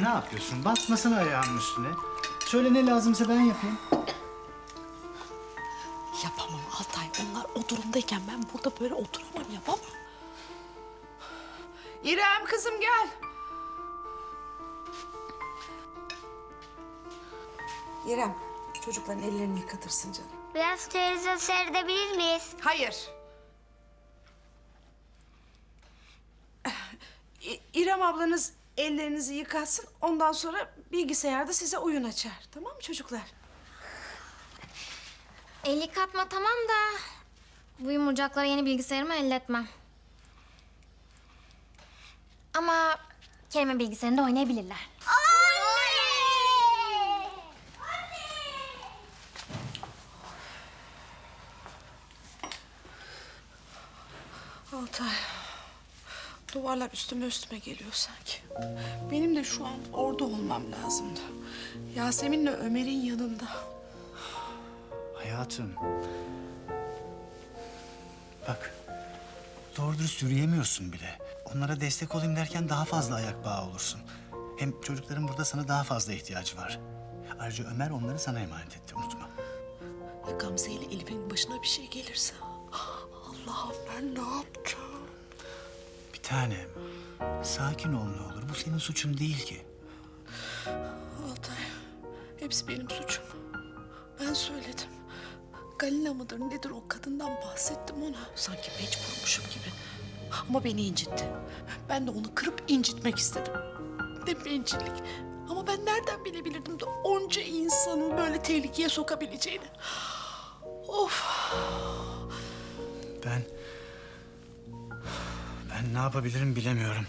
Ne yapıyorsun? Basmasana ayağımın üstüne. Söyle ne lazımsa ben yapayım. Yapamam Altay. Onlar o durumdayken ben burada böyle oturamam yapamam. İrem kızım gel. İrem çocukların ellerini yıkatırsın canım. Biraz televizyon seyredebilir miyiz? Hayır. İ- İrem ablanız ellerinizi yıkatsın. Ondan sonra bilgisayarda size oyun açar. Tamam mı çocuklar? Eli katma tamam da bu yumurcakları yeni bilgisayarıma elletmem. Ama Kerem'in bilgisayarında oynayabilirler. Altay. Duvarlar üstüme üstüme geliyor sanki. Benim de şu an orada olmam lazımdı. Yasemin'le Ömer'in yanında. Hayatım. Bak. Doğru dürüst yürüyemiyorsun bile. Onlara destek olayım derken daha fazla ayak bağı olursun. Hem çocukların burada sana daha fazla ihtiyacı var. Ayrıca Ömer onları sana emanet etti unutma. Ya Gamze ile Elif'in başına bir şey gelirse? Allah'ım ben ne yapacağım? Tanem. Sakin ol ne olur. Bu senin suçun değil ki. Altay, hepsi benim suçum. Ben söyledim. Galina mıdır nedir o kadından bahsettim ona. Sanki mecburmuşum gibi. Ama beni incitti. Ben de onu kırıp incitmek istedim. Ne bencillik. Ama ben nereden bilebilirdim de onca insanın böyle tehlikeye sokabileceğini. Of. Ben... Ben ne yapabilirim bilemiyorum.